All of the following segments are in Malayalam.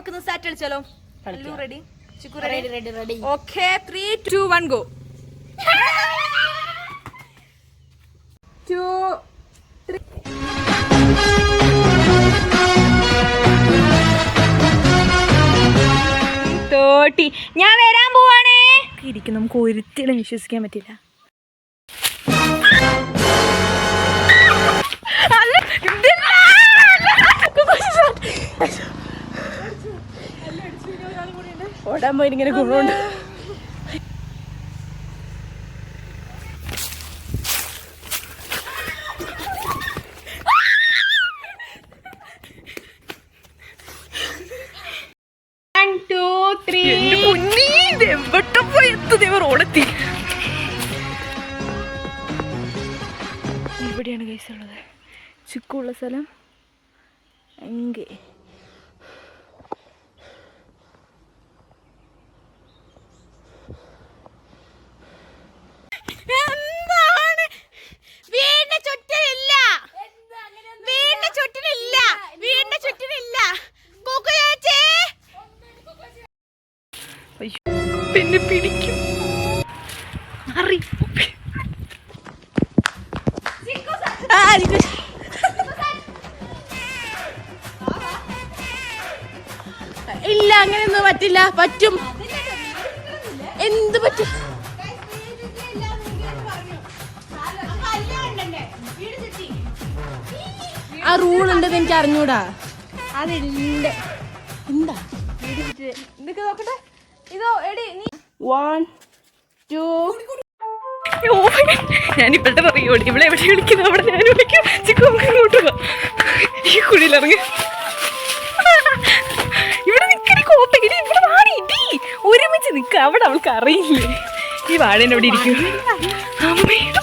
നമുക്കൊന്ന് സാറ്റ് കളിച്ചാലോ ready Chikku ready okay three two one go to തോട്ടി ഞാൻ വരാൻ പോവാണേ. ഇരിക്കും നമുക്ക് ഒരിക്കലും വിശ്വസിക്കാൻ പറ്റില്ല. പോയി ഇങ്ങനെ ഗുണമുണ്ട്. ഇവിടെയാണ് കേസുള്ളത് ചുക്കുള്ള ചിക്കുള്ള സ്ഥലം. എങ്കെ പിന്നെ പിടിക്കും. അറി ഇല്ല അങ്ങനെയൊന്നും പറ്റില്ല. പറ്റും. എന്ത് പറ്റും? ആ റൂൾ ഉണ്ടെന്ന് എനിക്ക് അറിഞ്ഞൂടാ. അതില്ല. എന്താ? ഇതൊക്കെ നോക്കട്ടെ. ഇതോ എടി നീ വൺ ടു ഞാൻ ഇപ്പോഴത്തെ പറയൂ ഇവിടെ എവിടെ വിളിക്കുന്നു? അവിടെ ഞാൻ വിളിക്കും. ചിക്കു നമുക്ക് ഇങ്ങോട്ട് പോവാം ഈ കുഴിയിലിറങ്ങി ഇവിടെ നിൽക്കണി കോപ്പ. ഇടി ഇവിടെ വാടി. ഇടി ഒരുമിച്ച് നിൽക്കുക അവിടെ അവൾക്ക് അറിയില്ലേ. ഈ വാഴൻ അവിടെ ഇരിക്കും. അമ്മയുടെ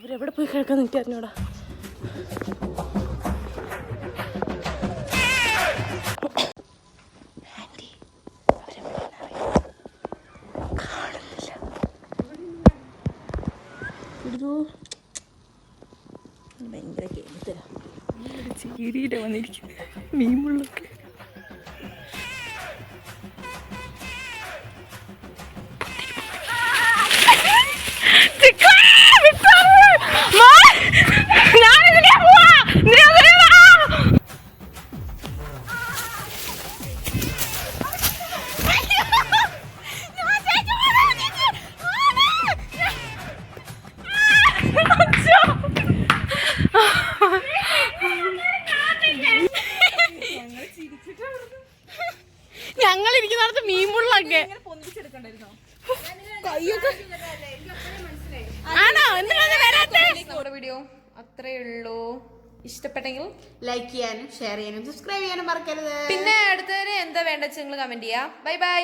ഇവരെവിടെ പോയി കിടക്കാൻ അറിഞ്ഞോടാ. ഭയങ്കര കേട്ടില്ല ചീരിയില വന്നിരിക്കും മീമുള്ളൊക്കെ ഞങ്ങൾ ഇരിക്കുന്നിടത്ത് മീൻപുള്ളൊക്കെ ആണോ? എന്തിനാണ് വരാത്തെ? വീഡിയോ അത്രേ ഉള്ളൂ. ഇഷ്ടപ്പെട്ടെങ്കിൽ ലൈക്ക് ചെയ്യാനും ഷെയർ ചെയ്യാനും സബ്സ്ക്രൈബ് ചെയ്യാനും മറക്കരുത്. പിന്നെ അടുത്തതിന് എന്താ വേണ്ടത് നിങ്ങൾ കമന്റ് ചെയ്യാം. Bye bye